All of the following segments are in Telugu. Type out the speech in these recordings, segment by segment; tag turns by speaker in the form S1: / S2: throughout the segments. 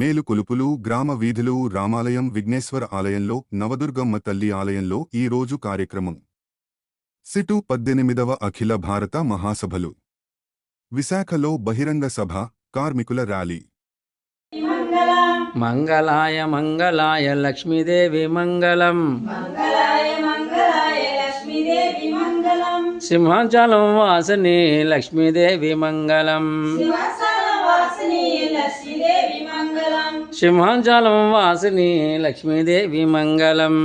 S1: మేలు కొలుపులు గ్రామ వీధులు రామాలయం విఘ్నేశ్వర ఆలయంలో నవదుర్గమ్మ తల్లి ఆలయంలో ఈ రోజు కార్యక్రమం. సిటు పద్దెనిమిదవ అఖిల భారత మహాసభలు. విశాఖలో బహిరంగ సభ కార్మికుల ర్యాలీ.
S2: మంగళాయ మంగళాయ లక్ష్మీదేవి మంగళం.
S3: మంగళాయ మంగళాయ లక్ష్మీదేవి మంగళం.
S2: సింహాచలం వాసని లక్ష్మీదేవి మంగళం సింహాచలం వాసిని లక్ష్మీదేవి మంగళం.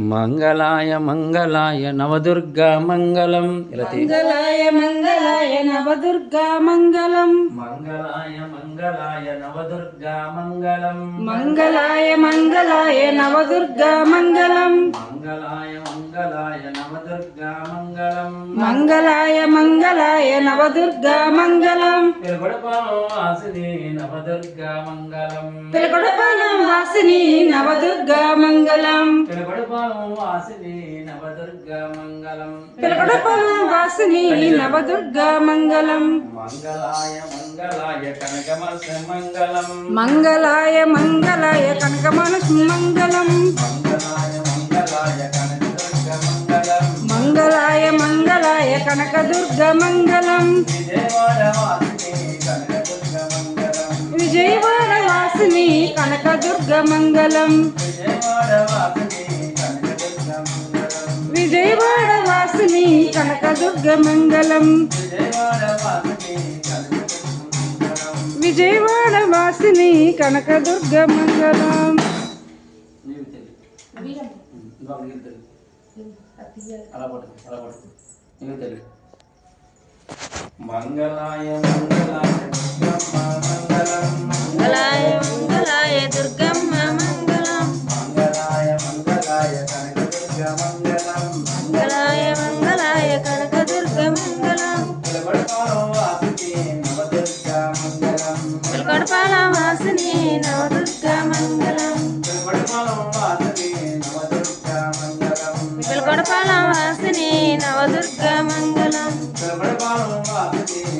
S2: మంగళాయ మంగళాయ నవదుర్గా మంగళం.
S3: మంగళాయ మంగళాయ నవదుర్గా మంగళం.
S2: మంగళాయ మంగళాయ నవదుర్గా మంగళం.
S3: మంగళాయ మంగళాయ నవదుర్గా మంగళం.
S2: మంగళాయ మంగళాయ నవదుర్గా మంగళం.
S3: మంగళాయ మంగళాయ నవదుర్గా మంగళం.
S2: తిరుగడపాలం వాసిని నవదుర్గా మంగళం.
S3: పిలకొడపాలెం వాసిని నవదుర్గా మంగళం.
S2: తిరుగడపాలం వాసిని నవదుర్గా మంగళం.
S3: పిలకొడపాలెం వాసిని నవదుర్గా మంగళం.
S2: మంగళాయ మంగళాయ కనకమస మంగళం.
S3: మంగళాయ మంగళాయ కనకమనస్ మంగళం.
S2: మంగళాయ కనకదుర్గ మంగళం విజయవాడ వాసిని కనకదుర్గ మంగళం
S3: విజయవాడ వాసిని కనకదుర్గ మంగళం
S2: విజయవాడ వాసిని కనకదుర్గ మంగళం
S3: విజయవాడ వాసిని కనకదుర్గ మంగళం.
S2: తెలుగు మంగళాయ మంగళాయ దుర్గమ్మ మంగళం.
S3: మంగళాయ మంగళాయ మంగళాయ కనకదుర్గ మంగళం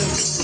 S2: Thank you.